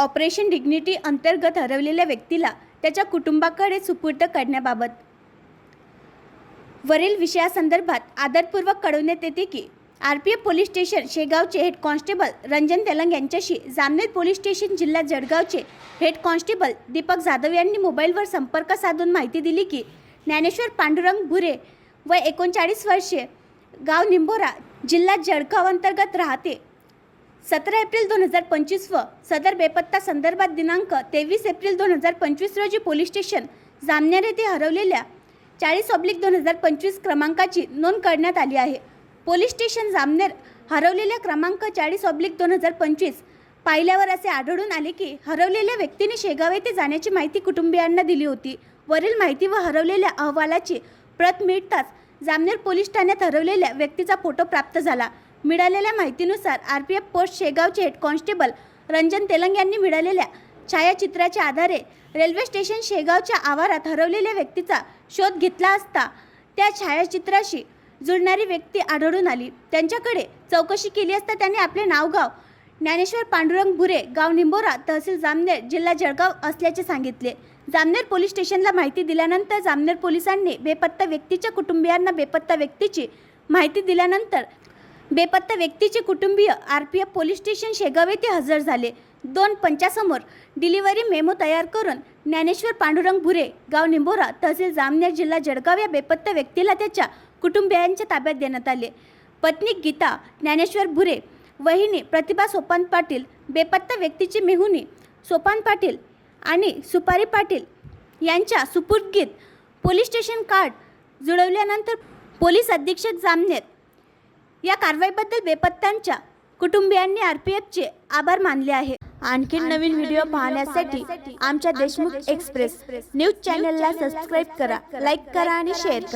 Operation dignity अंतर्गत हरवलेल्या व्यक्तीला त्याच्या कुटुंबाकडे सुपूर्द करण्याबाबत. वरील विषयासंदर्भात आदरपूर्वक कळवण्यात येते की R P F police station शेगावचे head constable Ranjan Telang यांच्याशी जामनेर पोलीस स्टेशन जिल्हा जळगावचे हेड कॉन्स्टेबल दीपक जाधव यांनी मोबाईलवर संपर्क साधून माहिती दिली की ज्ञानेश्वर पांडुरंग भुरे व एकोणचाळीस वर्षे गाव निंबोरा जिल्हा जळगाव अंतर्गत राहते. सतरा एप्रिल दोन हजार पंचवीस व सदर बेपत्ता संदर्भात दिनांक तेवीस एप्रिल दोन हजार पंचवीस रोजी पोलीस स्टेशन जामनेर येथे हरवलेल्या चाळीस ऑब्लिक दोन हजार पंचवीस क्रमांकाची नोंद करण्यात आली आहे. पोलीस स्टेशन जामनेर हरवलेल्या क्रमांक चाळीस ऑब्लिक दोन हजार पंचवीस पाहिल्यावर असे आढळून आले की हरवलेल्या व्यक्तीने शेगाव येथे जाण्याची माहिती कुटुंबियांना दिली होती. वरील माहिती व हरवलेल्या अहवालाची प्रत मिळताच जामनेर पोलीस ठाण्यात हरवलेल्या व्यक्तीचा फोटो प्राप्त झाला. मिळालेल्या माहितीनुसार आर पी एफ पोस्ट शेगावचे हेड कॉन्स्टेबल रंजन तेलंग यांनी मिळालेल्या छायाचित्राच्या आधारे रेल्वे स्टेशन शेगावच्या आवारात हरवलेल्या व्यक्तीचा शोध घेतला असता त्या छायाचित्राशी जुळणारी व्यक्ती आढळून आली. त्यांच्याकडे चौकशी केली असता त्यांनी आपले नाव गाव ज्ञानेश्वर पांडुरंग भुरे गाव निंबोरा तहसील जामनेर जिल्हा जळगाव असल्याचे सांगितले. जामनेर पोलीस स्टेशनला माहिती दिल्यानंतर जामनेर पोलिसांनी बेपत्ता व्यक्तीच्या कुटुंबियांना बेपत्ता व्यक्तीची माहिती दिल्यानंतर बेपत्ता व्यक्तीचे कुटुंबीय R P F police station Shegaon येथे हजर झाले. दोन पंचासमोर डिलिव्हरी मेमो तयार करून ज्ञानेश्वर पांडुरंग भुरे गाव निंबोरा तहसील जामनेर जिल्हा जळगाव या बेपत्ता व्यक्तीला त्याच्या कुटुंबियांच्या ताब्यात देण्यात आले. पत्नी गीता ज्ञानेश्वर भुरे वहिनी प्रतिभा सोपान पाटील बेपत्ता व्यक्तीची मेहुनी सोपान पाटील आणि सुपारी पाटील यांच्या सुपूर्दगीत पोलीस स्टेशन कार्ड जुळवल्यानंतर पोलीस अधीक्षक जामनेर या कारवाईबद्दल बेपत्त्यांच्या कुटुंबियांनी आर पी एफचे आभार मानले आहे आणखी नवीन व्हिडिओ पाहण्यासाठी आमच्या देशमुख एक्सप्रेस न्यूज चॅनलला सबस्क्राईब करा लाईक करा आणि शेअर करा.